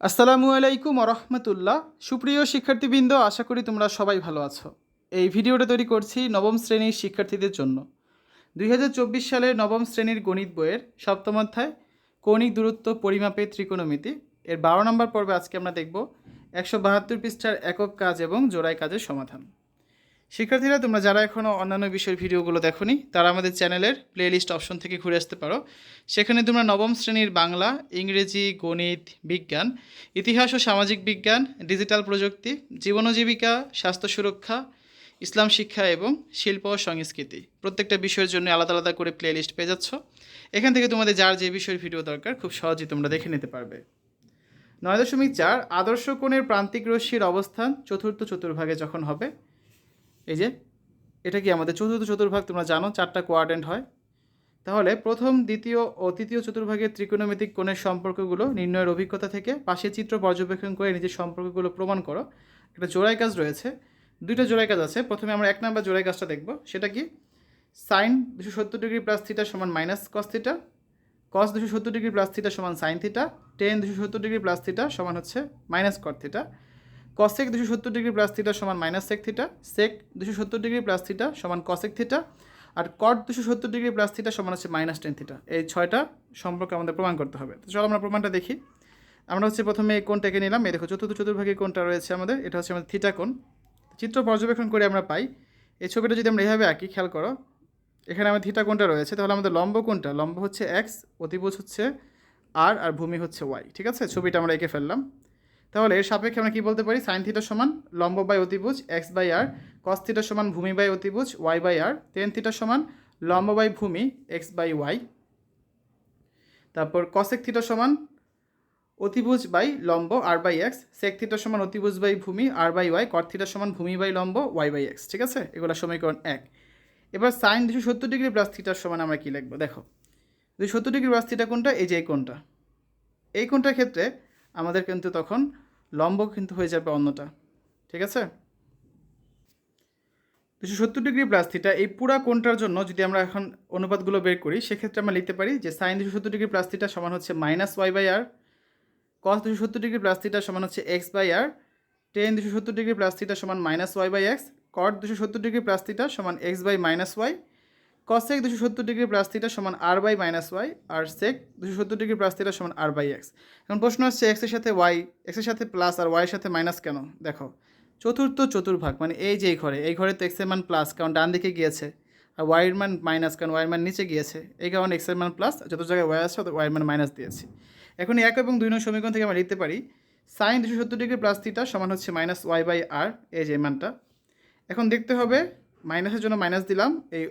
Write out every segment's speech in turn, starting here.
আসসালামু আলাইকুম রহমতুল্লাহ। সুপ্রিয় শিক্ষার্থীবৃন্দ, আশা করি তোমরা সবাই ভালো আছো। এই ভিডিওটা তৈরি করছি নবম শ্রেণির শিক্ষার্থীদের জন্য। দুই সালের নবম শ্রেণির গণিত বইয়ের সপ্তম অধ্যায়, কৌণিক দূরত্ব পরিমাপে ত্রিকোণমিতি। এর বারো নম্বর পর্বে আজকে আমরা দেখব একশো বাহাত্তর পৃষ্ঠার একক কাজ এবং জোড়ায় কাজের সমাধান। শিক্ষার্থীরা, তোমরা যারা এখনও অন্যান্য বিষয়ের ভিডিওগুলো দেখোনি, তারা আমাদের চ্যানেলের প্লেলিস্ট অপশন থেকে ঘুরে আসতে পারো। সেখানে তোমরা নবম শ্রেণির বাংলা, ইংরেজি, গণিত, বিজ্ঞান, ইতিহাস ও সামাজিক বিজ্ঞান, ডিজিটাল প্রযুক্তি জীবন জীবিকা স্বাস্থ্য সুরক্ষা, ইসলাম শিক্ষা এবং শিল্প ও সংস্কৃতি। প্রত্যেকটা বিষয়ের জন্য আলাদা আলাদা করে প্লেলিস্ট পেয়ে যাচ্ছ। এখান থেকে তোমাদের যার যে বিষয়ের ভিডিও দরকার, খুব সহজেই তোমরা দেখে নিতে পারবে। নয় দশমিক চার, আদর্শ কোণের প্রান্তিক রশ্মির অবস্থান চতুর্থ চতুর্ভাগে যখন হবে এই যে, এটা কি আমাদের চতুর্থ চতুর্ভাগ, তোমরা জানো, চারটা কোয়ার্ডেন্ট হয়। তাহলে প্রথম, দ্বিতীয় ও তৃতীয় চতুর্ভাগের ত্রিকোণমিতিক কোণের সম্পর্কগুলো নির্ণয়ের অভিজ্ঞতা থেকে পাশের চিত্র পর্যবেক্ষণ করে নিজের সম্পর্কগুলো প্রমাণ করো। একটা জোড়াই কাজ রয়েছে। দুইটা জোড়াই কাজ আছে। প্রথমে আমরা এক নাম্বার জোড়াই কাজটা দেখব। সেটা কি? সাইন দুশো সত্তর ডিগ্রি প্লাস থিটা সমান মাইনাস কস থিটা কস দুশো সত্তর ডিগ্রি প্লাস থিটা সমান সাইন থিটা টেন দুশো সত্তর ডিগ্রি প্লাস থিটা সমান হচ্ছে মাইনাস কট থিটা কসেক দুশো সত্তর ডিগ্রি প্লাস থিটা সমান মাইনাস সেক থিটা সেক দুশো সত্তর ডিগ্রি প্লাস থিটা সমান কসেক থিটা, আর কট দুশো সত্তর ডিগ্রি প্লাস থিটা সমান হচ্ছে মাইনাস টেন থিটা। এই ছয়টা সম্পর্কে আমাদের প্রমাণ করতে হবে। তো চলো আমরা প্রমাণটা দেখি। আমরা হচ্ছে প্রথমে এই কোণটাকে নিলাম। এই দেখো, চতুর্থ চতুর্ভাগে কোনটা রয়েছে আমাদের। এটা হচ্ছে আমাদের থিটা কোণ। চিত্র পর্যবেক্ষণ করে আমরা পাই। এই ছবিটা যদি আমরা এভাবে আঁকি, খেয়াল করো, এখানে আমাদের থিটা কোনটা রয়েছে। তাহলে আমাদের লম্ব কোনটা লম্ব হচ্ছে এক্স অতিভুজ হচ্ছে আর আর ভূমি হচ্ছে ওয়াই ঠিক আছে? ছবিটা আমরা এঁকে ফেললাম। তাহলে এর সাপেক্ষে আমরা কি বলতে পারি? সাইন থিটা সমান লম্ব বাই অতিভুজ x by r cos theta সমান ভূমি বাই অতিভুজ y by r tan theta সমান লম্ব বাই ভূমি এক্স বাই ওয়াই তারপর কসেক থিটা সমান অতিভুজ বাই লম্ব r by x sec theta সমান অতিভুজ বাই ভূমি r by y cot theta সমান ভূমি বাই লম্ব ওয়াই বাই এক্স ঠিক আছে? এগুলো সমীকরণ এক। এবার সাইন দুশো সত্তর ডিগ্রি প্লাস থিটার সমান আমরা কী লিখব? দেখো দুশো সত্তর ডিগ্রি প্লাস থিটা কোনটা? এই যে এই কোনটা। এই কোনটার ক্ষেত্রে আমাদের কিন্তু তখন লম্ব কিন্তু হয়ে যাবে অন্যটা। ঠিক আছে? দুশো সত্তর ডিগ্রি প্লাস থিটা এই পুরা কোণটার জন্য যদি আমরা এখন অনুপাতগুলো বের করি, সেক্ষেত্রে আমরা লিখতে পারি যে সাইন দুশো সত্তর ডিগ্রি প্লাস থিটা সমান হচ্ছে minus y by r, cos দুশো সত্তর ডিগ্রি প্লাস থিটা সমান হচ্ছে এক্স বাই আর, টেন দুশো সত্তর ডিগ্রি প্লাস থিটা সমান minus y by x, cot দুশো সত্তর ডিগ্রি প্লাস থিটা সমান x by minus y cosec দুশো সত্তর ডিগ্রি প্লাস থিটা সমান আর বাই মাইনাস ওয়াই আর সেক দুশো সত্তর ডিগ্রি প্লাস থিটা সমান আর বাই এক্স এখন প্রশ্ন হচ্ছে এক্সের সাথে ওয়াই এক্সের সাথে প্লাস আর ওয়াইয়ের সাথে মাইনাস কেন? দেখো, চতুর্থ চতুর্ভাগ মানে এই যে এই ঘরে এই ঘরে তো এক্সের মান প্লাস কারণ ডান দিকে গিয়েছে। আর ওয়াইয়ের মান মাইনাস কারণ ওয়াইয়ের মান নিচে গিয়েছে। এই কারণে এক্সের মান প্লাস যত জায়গায় ওয়াই তত ওয়াইয়ের মান মাইনাস দিয়েছি। এখন এক এবং দুই নং সমীকরণ থেকে আমরা লিখতে পারি সাইন দুশো সত্তর ডিগ্রি প্লাস থিটা সমান হচ্ছে মাইনাস ওয়াই বাই আর এই যে মানটা। এখন দেখতে হবে মাইনাসের জন্য মাইনাস দিলাম, এই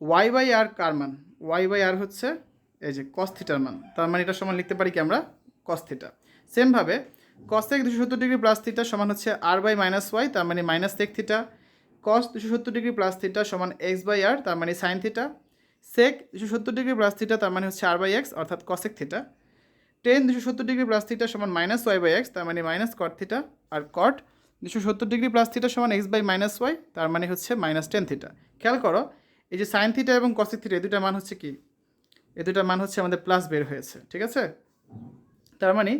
ওয়াই বাই আর কার মান? ওয়াই বাই আর হচ্ছে এই যে কস থিটার মান। তার মানে এটার সমান লিখতে পারি কি আমরা? কস থিটা সেমভাবে কস থেকে দুশো সত্তর ডিগ্রি প্লাস থিটা সমান হচ্ছে আর বাই মাইনাস ওয়াই তার মানে মাইনাস সেক থিটা কস দুশো সত্তর ডিগ্রি প্লাস থিটা সমান এক্স বাই আর তার মানে সাইন থিটা সেক দুশো সত্তর ডিগ্রি প্লাস থিটা তার মানে হচ্ছে আর বাই এক্স অর্থাৎ কসেক থিটা টেন দুশো সত্তর ডিগ্রি প্লাস থিটা সমান মাইনাস ওয়াই বাই এক্স তার মানে মাইনাস কট থিটা আর কট দুশো সত্তর ডিগ্রি প্লাস থিটা সমান এক্স বাই মাইনাস ওয়াই তার মানে হচ্ছে মাইনাস টেন থিটা খেয়াল করো এই যে সাইন থিটা এবং কসিক থিটা এই দুটার মান হচ্ছে কি? এই দুটার মান হচ্ছে আমাদের প্লাস বের হয়েছে, ঠিক আছে? তার মানে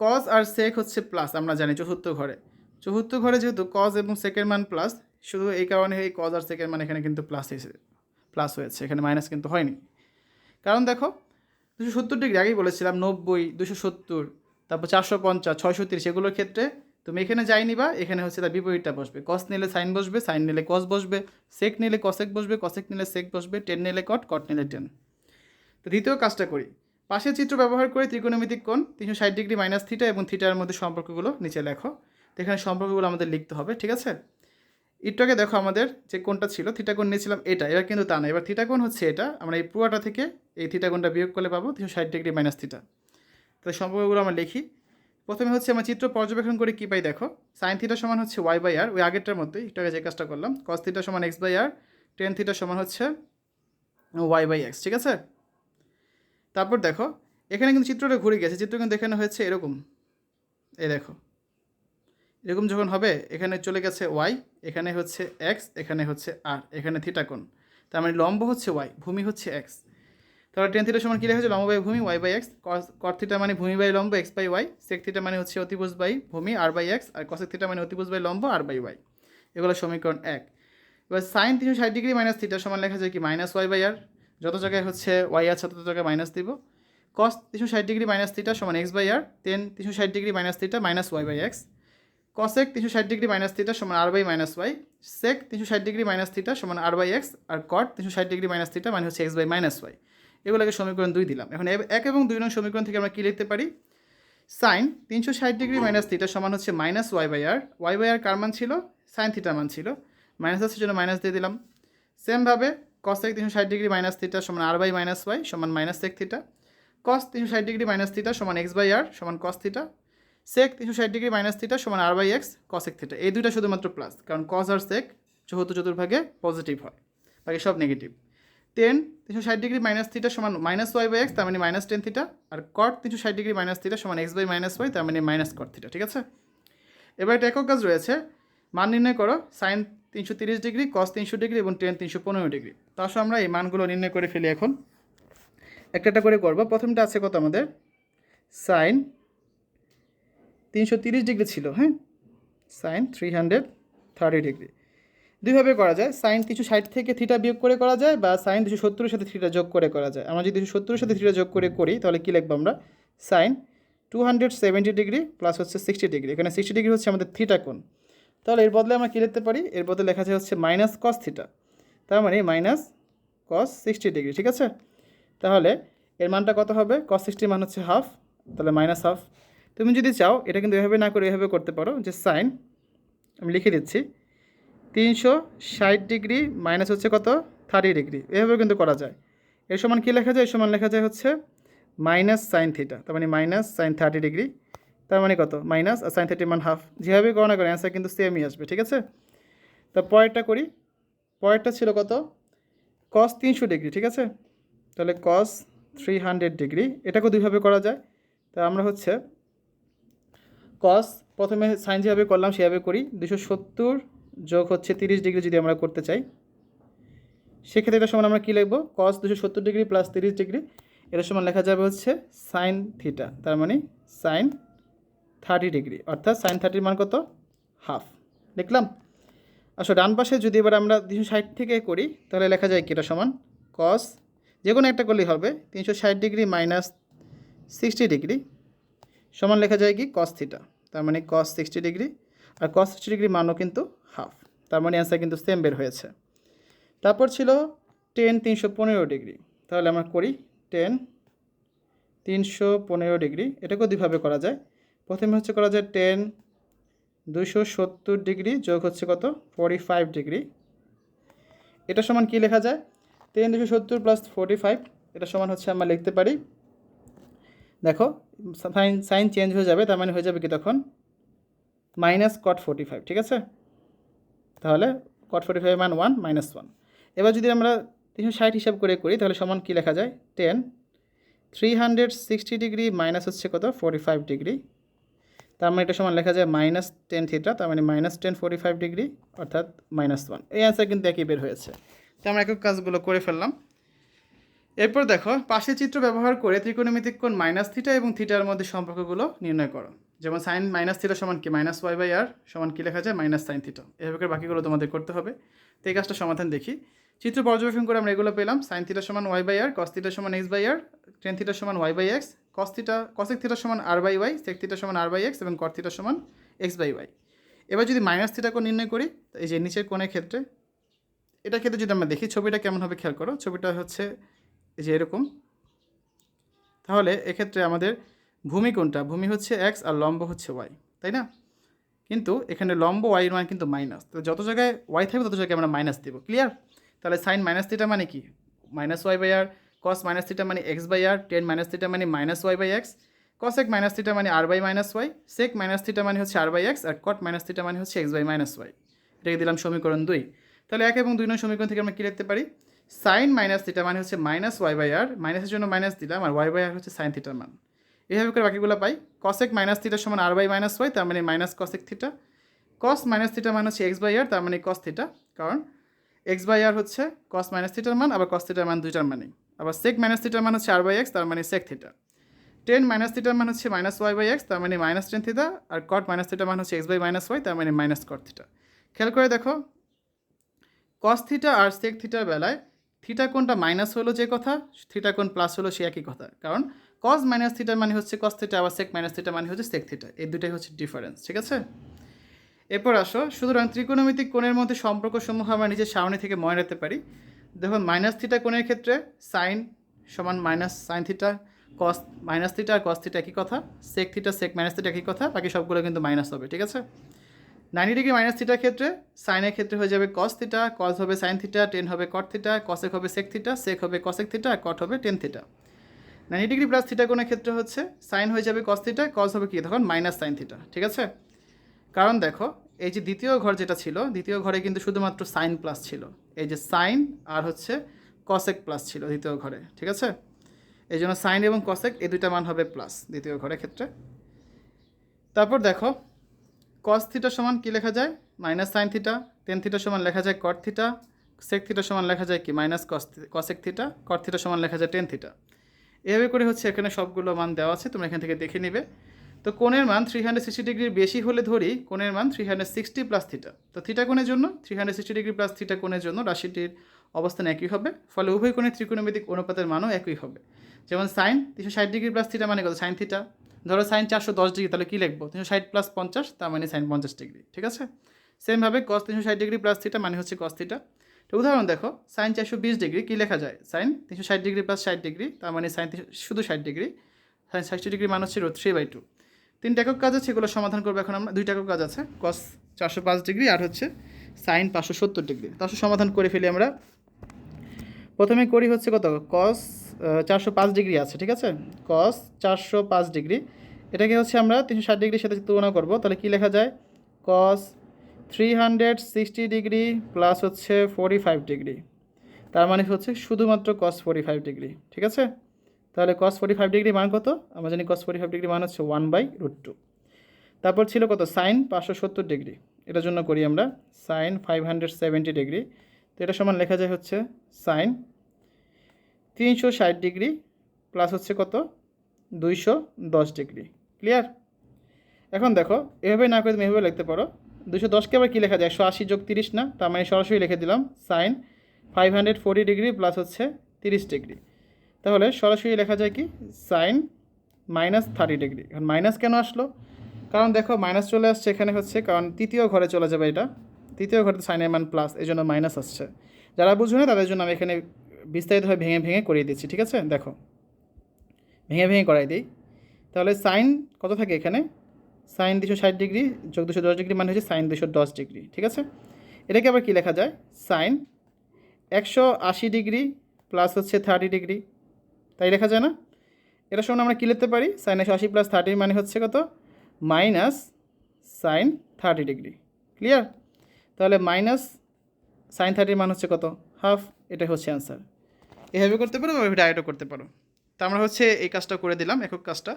কজ আর সেক হচ্ছে প্লাস আমরা জানি চতুর্থ ঘরে। চতুর্থ ঘরে যেহেতু কজ এবং সেকের মান প্লাস শুধু এই কারণে এই কজ আর সেকের মান এখানে কিন্তু প্লাস এসে প্লাস হয়েছে, এখানে মাইনাস কিন্তু হয়নি। কারণ দেখো, দুশো সত্তর ডিগ্রি আগেই বলেছিলাম, নব্বই, দুশো সত্তর, তারপর চারশো পঞ্চাশ, ছয়শো তিরিশ, এগুলোর ক্ষেত্রে তুমি এখানে যাই নিবা, এখানে হচ্ছে তার বিপরীতটা বসবে। কস নিলে সাইন বসবে সাইন নিলে কস বসবে সেক নিলে কসেক বসবে কসেক নিলে সেক বসবে টেন নিলে কট কট নিলে টেন তো দ্বিতীয় কাজটা করি। পাশের চিত্র ব্যবহার করে ত্রিকোণমিতিক কোণ, তিনশো ষাট ডিগ্রি মাইনাস থিটা এবং থিটার মধ্যে সম্পর্কগুলো নিচে লেখো। তো এখানে সম্পর্কগুলো আমাদের লিখতে হবে, ঠিক আছে? আগে দেখো আমাদের যে কোনটা ছিল থিটা কোণ নিয়েছিলাম এটা, এবার কিন্তু তা না। এবার থিটা কোণ হচ্ছে এটা, আমরা এই পুরোটা থেকে এই থিটা কোণটা বিয়োগ করলে পাবো, তিনশো ষাট ডিগ্রি মাইনাস থিটা তাহলে সম্পর্কগুলো আমরা লিখি। প্রথমে হচ্ছে আমরা চিত্র পর্যবেক্ষণ করে কী পাই দেখো। সাইন থিটা সমান হচ্ছে ওয়াই বাই আর ওই আগেরটার মধ্যেই, একটু আগে যে কাজটা করলাম। কস থিটা সমান x by r tan theta সমান হচ্ছে ওয়াই বাই এক্স ঠিক আছে? তারপর দেখো, এখানে কিন্তু চিত্রটা ঘুরে গেছে। চিত্র কিন্তু এখানে হয়েছে এরকম। এই দেখো। এরকম যখন হবে, এখানে চলে গেছে ওয়াই এখানে হচ্ছে এক্স এখানে হচ্ছে আর এখানে থিটা কোণ। তার মানে লম্ব হচ্ছে ওয়াই ভূমি হচ্ছে এক্স তাহলে টেন থিটা সমান কী লেখা হয়েছে লম্ব বাই ভূমি y by x cot theta মানে ভূমি বাই লম্ব x by y sec theta মানে হচ্ছে অতিভুজ বাই ভূমি আর বাই এক্স আর কসেক থিটা মানে অতিভুজ বাই লম্ব আর বাই ওয়াই এগুলো সমীকরণ এক। এবার সাইন তিনশো ষাট ডিগ্রি মাইনাস থিটা সমান লেখা যায় কি? মাইনাস ওয়াই বাই আর যত জায়গায় হচ্ছে ওয়াই আছে, তত জায়গায় মাইনাস দিব। কস তিনশো ষাট ডিগ্রি মাইনাস থিটা সমান এক্স বাই আর টেন তিনশো ষাট degree minus theta minus y by x cosec তিনশো ষাট ডিগ্রি মাইনাস থিটা সমান r by minus y sec তিনশো ষাট ডিগ্রি মাইনাস থিটা সমান আর বাই এক্স আর কট তিনশো ষাট ডিগ্রি মাইনাস থিটা মানে হচ্ছে এক্স বাই মাইনাস ওয়াই এগুলোকে সমীকরণ দুই দিলাম। এখন এক এবং দুই নং সমীকরণ থেকে আমরা কী লিখতে পারি? সাইন তিনশো ষাট ডিগ্রি মাইনাস থিটা সমান হচ্ছে minus y by r y by r কার মান ছিল? সাইন থিটা মান ছিল। মাইনাস আছে জন্য মাইনাস দিয়ে দিলাম। সেমভাবে কসেক তিনশো ষাট ডিগ্রি মাইনাস থিটা সমান আর বাই মাইনাস ওয়াই সমান মাইনাস সেক থিটা কস তিনশো ষাট ডিগ্রি মাইনাস থিটা সমান এক্স বাই আর সমান কস থিটা সেক তিনশো ষাট ডিগ্রি মাইনাস থিটা সমান আর বাই এক্স কস এক থিটা এই দুইটা শুধুমাত্র প্লাস কারণ কস আর সেক চতুর্থ চতুর্ভাগে পজিটিভ হয়। বাকি সব নেগেটিভ টেন তিনশো ষাট ডিগ্রি মাইনাস থিটা সমান মাইনাস ওয়াই বাই এক্স তার মানে মাইনাস টেন থিটা আর কট তিনশো ষাট ডিগ্রি মাইনাস থিটা সমান এক্স বাই মাইনাস ওয়াই তার মানে মাইনাস কট থিটা ঠিক আছে? এবার একটা একক কাজ রয়েছে, মান নির্ণয় করো সাইন তিনশো তিরিশ ডিগ্রি কস তিনশো ডিগ্রি এবং টেন তিনশো পনেরো ডিগ্রি তার সঙ্গে আমরা এই মানগুলো নির্ণয় করে ফেলি এখন। একটা করে করব। প্রথমটা আছে কত আমাদের? সাইন তিনশো তিরিশ ডিগ্রি ছিল হ্যাঁ? Sine three hundred thirty degree দুইভাবে করা যায়। সাইন তিনশো ষাট থেকে থিটা বিয়োগ করে করা যায় বা সাইন দুশো সত্তরের সাথে থিটা যোগ করে করা যায়। আমরা যদি দুশো সত্তরের সাথে থিটা যোগ করে করি, তাহলে কী লিখব আমরা? Sine two hundred seventy degree plus হচ্ছে সিক্সটি ডিগ্রি এখানে সিক্সটি ডিগ্রি হচ্ছে আমাদের থিটা কোণ। তাহলে এর বদলে আমরা কী লিখতে পারি? এর বদলে লেখা যায় হচ্ছে মাইনাস কস থিটা তার মানে মাইনাস কস সিক্সটি ডিগ্রি ঠিক আছে? তাহলে এর মানটা কত হবে? কস সিক্সটির মান হচ্ছে হাফ তাহলে মাইনাস হাফ তুমি যদি চাও, এটা কিন্তু এভাবে না করে এভাবে করতে পারো যে সাইন আমি লিখে দিচ্ছি। তিনশো ষাট ডিগ্রি মাইনাস হচ্ছে কত? Thirty degree. এভাবে কিন্তু করা যায়। এর সমান কী লেখা যায়? এর সমান লেখা যায় হচ্ছে মাইনাস সাইন থিটা। তার মানে মাইনাস সাইন থার্টি ডিগ্রি। তার মানে কত? মাইনাস আর সাইন থার্টি মান হাফ। যেভাবে করো না করে অ্যান্সার কিন্তু সেমই আসবে, ঠিক আছে? তা পরেরটা করি। পরেরটা ছিল কত? কস তিনশো ডিগ্রি, ঠিক আছে? তাহলে কস থ্রি হান্ড্রেড ডিগ্রি। এটাকেও দুইভাবে করা যায়। তা আমরা হচ্ছে কস প্রথমে সাইন যেভাবে করলাম, সেভাবে করি। দুশো সত্তর যোগ হচ্ছে তিরিশ ডিগ্রি যদি আমরা করতে চাই, সেক্ষেত্রে এটা সমান আমরা কী লিখব? কস দুশো সত্তর ডিগ্রি প্লাস তিরিশ ডিগ্রি এটা সমান লেখা যাবে হচ্ছে সাইন থিটা তার মানে সাইন থার্টি ডিগ্রি, অর্থাৎ সাইন থার্টির মান কত? হাফ দেখলাম? আসলে ডান পাশে যদি এবার আমরা তিনশো ষাট থেকে করি, তাহলে লেখা যায় কি এটা সমান? কস যে কোনো একটা করলেই হবে, তিনশো ষাট ডিগ্রি মাইনাস সিক্সটি ডিগ্রি, সমান লেখা যায় কি? কস থিটা তার মানে কস সিক্সটি ডিগ্রি, আর কস সিক্সটি ডিগ্রি মানও কিন্তু তার মানে অ্যান্সার কিন্তু সেম বের হয়েছে। তারপর ছিল টেন তিনশো পনেরো ডিগ্রি। তাহলে আমরা করি টেন তিনশো পনেরো ডিগ্রি। এটাকেও দুইভাবে করা যায়। প্রথমে হচ্ছে করা যায় টেন দুশো সত্তর ডিগ্রি যোগ হচ্ছে কত? Forty five degree. এটা সমান কী লেখা যায়? টেন দুশো সত্তর প্লাস ফোর্টি ফাইভ এটা সমান হচ্ছে আমরা লিখতে পারি। দেখো, সাইন সাইন চেঞ্জ হয়ে যাবে, তার মানে হয়ে যাবে কি তখন? মাইনাস কট ফোর্টি ফাইভ ঠিক আছে? তাহলে কট ফোর্টি ফাইভ মান ওয়ান মাইনাস ওয়ান এবার যদি আমরা তিনশো ষাট হিসাব করে করি, তাহলে সমান কী লেখা যায়? Tan three hundred sixty degree minus হচ্ছে কত? ফোর্টি ফাইভ ডিগ্রি তার মানে এটা সমান লেখা যায় মাইনাস টেন থিটা তার মানে minus tan forty five degree অর্থাৎ মাইনাস ওয়ান এই অ্যান্সার কিন্তু একই বের হয়েছে। তো আমরা একক কাজগুলো করে ফেললাম। এরপর দেখো পাশের চিত্র ব্যবহার করে ত্রিকোণমিতিক কোণ মাইনাস থিটা এবং থিটার মধ্যে সম্পর্কগুলো নির্ণয় করো। যেমন সাইন মাইনাস থিটা সমান কি? মাইনাস ওয়াই বাই আর সমান কি লেখা যায়? মাইনাস সাইন থিটা এভাবে করে বাকিগুলো তোমাদের করতে হবে। তো এই কাজটা সমাধান দেখি। চিত্র পর্যবেক্ষণ করে আমরা এগুলো পেলাম। সাইন থিটা সমান y by r cos theta সমান x by r tan theta সমান y by x cos theta cosec theta সমান r by y sec theta সমান আর বাই এক্স এবং কট থিটা সমান এক্স বাই ওয়াই এবার যদি minus theta কোণ নির্ণয় করি এই যে নিচের কোণের ক্ষেত্রে, এটা ক্ষেত্রে যদি আমরা দেখি, ছবিটা কেমন হবে খেয়াল করো? ছবিটা হচ্ছে যে এরকম। তাহলে এক্ষেত্রে আমাদের ভূমি কোনটা? ভূমি হচ্ছে এক্স আর লম্ব হচ্ছে ওয়াই তাই না? কিন্তু এখানে লম্ব ওয়াইয়ের মান কিন্তু মাইনাস তো যত জায়গায় ওয়াই থাকবে, তত জায়গায় আমরা মাইনাস দেবো। ক্লিয়ার তাহলে সাইন মাইনাস থিটা মানে কি? Minus y by r cos minus theta মানে x by r tan minus theta মানে minus y by x cos এক মাইনাস থিটা মানে r by minus y sec minus theta মানে হচ্ছে আর by x আর cot minus theta মানে হচ্ছে x by minus Y এটাকে দিলাম সমীকরণ দুই। তাহলে এক এবং দুই নং সমীকরণ থেকে আমরা কী লিখতে পারি? সাইন মাইনাস থিটা মানে হচ্ছে মাইনাস ওয়াই বাই আর মাইনাসের জন্য মাইনাস দিলাম, আর ওয়াই বাই আর হচ্ছে সাইন থিটার মান। এইভাবে করে বাকিগুলো পাই। কসেক মাইনাস থিটার সমান আর বাই মাইনাস ওয়াই তার মানে minus cosec theta cos minus theta মান হচ্ছে এক্স বাই আর তার মানে কস থিটা কারণ এক্স বাই আর হচ্ছে কস মাইনাস থিটার মান, আবার কস থিটার মান দুইটার মানে আবার সেক মাইনাস থিটার মান হচ্ছে আর বাই এক্স তার মানে সেক থিটা টেন মাইনাস থিটার মান হচ্ছে মাইনাস ওয়াই বাই এক্স তার মানে মাইনাস টেন থিটা আর কট মাইনাস থিটার মান হচ্ছে এক্স বাই মাইনাস ওয়াই তার মানে মাইনাস কট থিটা খেয়াল করে দেখো কস থিটা আর সেক থিটার বেলায় থিটা কোনটা মাইনাস হলো যে কথা থিটা কোন প্লাস হলো সে একই কথা। কারণ কস মাইনাস থিটার মানে হচ্ছে কস থিটা আবার সেক মাইনাস থিটা মানে হচ্ছে সেক থিটা এই দুটাই হচ্ছে ডিফারেন্স ঠিক আছে? এরপর আসো, সুতরাং ত্রিকোণমিতিক কোণের মধ্যে সম্পর্কসমূহ আমরা নিজের সামনে থেকে মনে রাখতে পারি। দেখুন মাইনাস থিটা কোণের ক্ষেত্রে সাইন সমান minus sine theta cos minus theta আর কস থিটা একই কথা। Sec theta sec minus theta একই কথা, বাকি সবগুলো কিন্তু মাইনাস হবে, ঠিক আছে? নাইনটি ডিগ্রি মাইনাস থিটার ক্ষেত্রে সাইনের ক্ষেত্রে হয়ে যাবে কস থিটা কস হবে সাইন থিটা টেন হবে কট থিটা কসেক হবে সেক থিটা সেক হবে কসেক থিটা আর কট হবে tan theta ninety degree plus theta কোণের ক্ষেত্রে হচ্ছে সাইন হয়ে যাবে কস থিটা কস হবে কি? তখন মাইনাস সাইন থিটা, ঠিক আছে? কারণ দেখো, এই যে দ্বিতীয় ঘর যেটা ছিল, দ্বিতীয় ঘরে কিন্তু শুধুমাত্র সাইন প্লাস ছিল। এই যে সাইন আর হচ্ছে কসেক প্লাস ছিল দ্বিতীয় ঘরে, ঠিক আছে? এই জন্য সাইন এবং কসেক এই দুইটা মান হবে প্লাস দ্বিতীয় ঘরের ক্ষেত্রে। তারপর দেখো কস থিটা সমান কি লেখা যায়? Minus sine theta tan theta সমান লেখা যায় কট থিটা সেক থিটা সমান লেখা যায় কি? Minus cos cosec theta cot theta সমান লেখা যায় টেন থিটা। এভাবে করে হচ্ছে এখানে সবগুলো মান দেওয়া আছে, তোমরা এখান থেকে দেখে নেবে। তো কোণের মান থ্রি হান্ড্রেড সিক্সটি ডিগ্রির বেশি হলে ধরি, কোণের মান three hundred sixty plus theta তো থিটা কোণের জন্য three hundred sixty degree plus theta কোণের জন্য রাশিটির অবস্থান একই হবে, ফলে উভয় কোণের ত্রিকোণমিতিক অনুপাতের মানও একই হবে। যেমন সাইন তিনশো ষাট ডিগ্রি প্লাস থিটা মানে কত? সাইন থিটা ধরো সাইন চারশো দশ ডিগ্রি তাহলে কী লিখব? তিনশো ষাট প্লাস পঞ্চাশ, তার মানে সাইন পঞ্চাশ ডিগ্রি ঠিক আছে? সেমভাবে কস তিনশো ষাট ডিগ্রি প্লাস থিটা মানে হচ্ছে কস থিটা উদাহরণ দেখো সাইন চারশো বিশ ডিগ্রি কী লেখা যায়? সাইন তিনশো ষাট ডিগ্রি প্লাস ষাট ডিগ্রি, তার মানে সাইন শুধু ষাট ডিগ্রি। সাইন ষাটটি ডিগ্রি মান হচ্ছে থ্রি বাই টু তিনটা একক কাজ আছে, এগুলো সমাধান করব এখন আমরা। দুইটা একক কাজ আছে কস চারশো পাঁচ ডিগ্রি আর হচ্ছে সাইন পাঁচশো সত্তর ডিগ্রি। তার সমাধান করে ফেলি আমরা। প্রথমে করি হচ্ছে কত? কস চারশো পাঁচ ডিগ্রি আছে, ঠিক আছে? কস চারশো পাঁচ ডিগ্রি। এটাকে হচ্ছে আমরা তিনশো ষাট ডিগ্রির সাথে তুলনা করব। তাহলে কী লেখা যায়? Cos three hundred sixty degree plus হচ্ছে ফোরটি ফাইভ ডিগ্রি তার মানে হচ্ছে শুধুমাত্র কস ফোরটি ফাইভ ডিগ্রি ঠিক আছে? তাহলে কস ফোরটি ফাইভ ডিগ্রি মান কত? আমরা জানি কস ফোরটি ফাইভ ডিগ্রি মান হচ্ছে ওয়ান বাই রুট টু তারপর ছিল কত? সাইন পাঁচশো সত্তর ডিগ্রি এটার জন্য করি আমরা sine five hundred seventy degree তো এটা সমান লেখা যায় হচ্ছে সাইন তিনশো ষাট ডিগ্রি প্লাস হচ্ছে কত? দুইশো দশ ডিগ্রি ক্লিয়ার এখন দেখো, এভাবে না করে তুমি এভাবে লিখতে পারো। দুশো দশকে আবার কী লেখা যায়? একশো আশি যোগ তিরিশ, না? তার মানে সরাসরি লিখে দিলাম sine five hundred forty degree plus হচ্ছে তিরিশ ডিগ্রি তাহলে সরাসরি লেখা যায় কি? সাইন মাইনাস থার্টি ডিগ্রি এখন মাইনাস কেন আসলো? কারণ দেখো মাইনাস চলে আসছে এখানে হচ্ছে, কারণ তৃতীয় ঘরে চলে যাবে এটা। তৃতীয় ঘরে সাইনের মান প্লাস এই জন্য মাইনাস আসছে। যারা বুঝবে না, তাদের জন্য আমি এখানে বিস্তারিতভাবে ভেঙে ভেঙে করিয়ে দিচ্ছি, ঠিক আছে? দেখো, ভেঙে ভেঙে করাই দিই। তাহলে সাইন কত থাকে এখানে? সাইন দুশো ষাট ডিগ্রি, যোগ দুশো দশ ডিগ্রি মানে হচ্ছে সাইন দুশো দশ ডিগ্রি, ঠিক আছে? এটাকে আবার কী লেখা যায়? সাইন একশো আশি ডিগ্রি প্লাস হচ্ছে থার্টি ডিগ্রি, তাই লেখা যায় না? এটা সমান আমরা কী লিখতে পারি? সাইন একশো আশি প্লাস থার্টি মানে হচ্ছে কত? Minus sine thirty degree, clear? তাহলে মাইনাস সাইন থার্টির মান হচ্ছে কত? হাফ এটা হচ্ছে অ্যান্সার। এভাবে করতে পারো বা ডাইরেক্টও করতে পারো। তা আমরা হচ্ছে এই কাজটা করে দিলাম, একক কাজটা।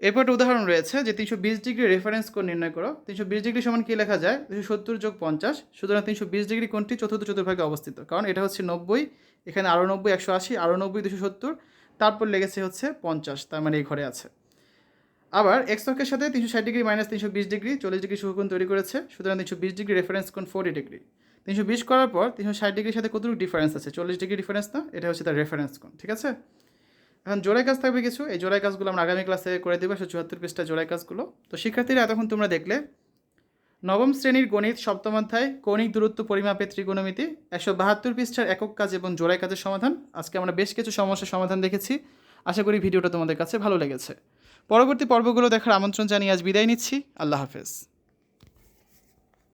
এরপর উদাহরণ রয়েছে যে তিনশো বিশ ডিগ্রি রেফারেন্স কোণ নির্ণয় করো। তিনশো বিশ ডিগ্রি সমান কী লেখা যায়? তিনশো সত্তর যোগ পঞ্চাশ। সুতরাং তিনশো বিশ ডিগ্রি কোণটি চতুর্থ চতুর্ভাগে অবস্থিত। কারণ এটা হচ্ছে নব্বই, এখানে আরও নব্বই, একশো আশি আরও নব্বই, দুশো সত্তর। তারপর লেগেছে হচ্ছে পঞ্চাশ, তার মানে এই ঘরে আছে। আবার এক্স অক্ষের সাথে তিনশো ষাট ডিগ্রি মাইনাস তিনশো বিশ ডিগ্রি চল্লিশ ডিগ্রি শুভকোণ তৈরি করেছে। সুতরাং তিনশো বিশ ডিগ্রি রেফারেন্স কোণ ফোর্টি ডিগ্রি। তিনশো বিশ করার পর তিনশো ষাট ডিগ্রির সাথে কতটুকু ডিফারেন্স আছে? চল্লিশ ডিগ্রি ডিফারেন্স না, এটা হচ্ছে তার রেফারেন্স কোণ, ঠিক আছে? এখন জোড়াই কাজ থাকবে কিছু। এই জোড়াই কাজগুলো আমরা আগামী ক্লাসে করে দেবো, একশো চুয়াত্তর পৃষ্ঠা জোড়াই কাজগুলো। তো শিক্ষার্থীরা, এতক্ষণ তোমরা দেখলে, নবম শ্রেণির গণিত সপ্তম অধ্যায়, কৌণিক দূরত্ব, পরিমাপের ত্রিকোণমিতি, একশো বাহাত্তর পৃষ্ঠার একক কাজ এবং জোড়াই কাজের সমাধান। আজকে আমরা বেশ কিছু সমস্যার সমাধান দেখেছি। আশা করি ভিডিওটা তোমাদের কাছে ভালো লেগেছে। পরবর্তী পর্বগুলো দেখার আমন্ত্রণ জানিয়ে আজ বিদায় নিচ্ছি। আল্লাহ হাফেজ।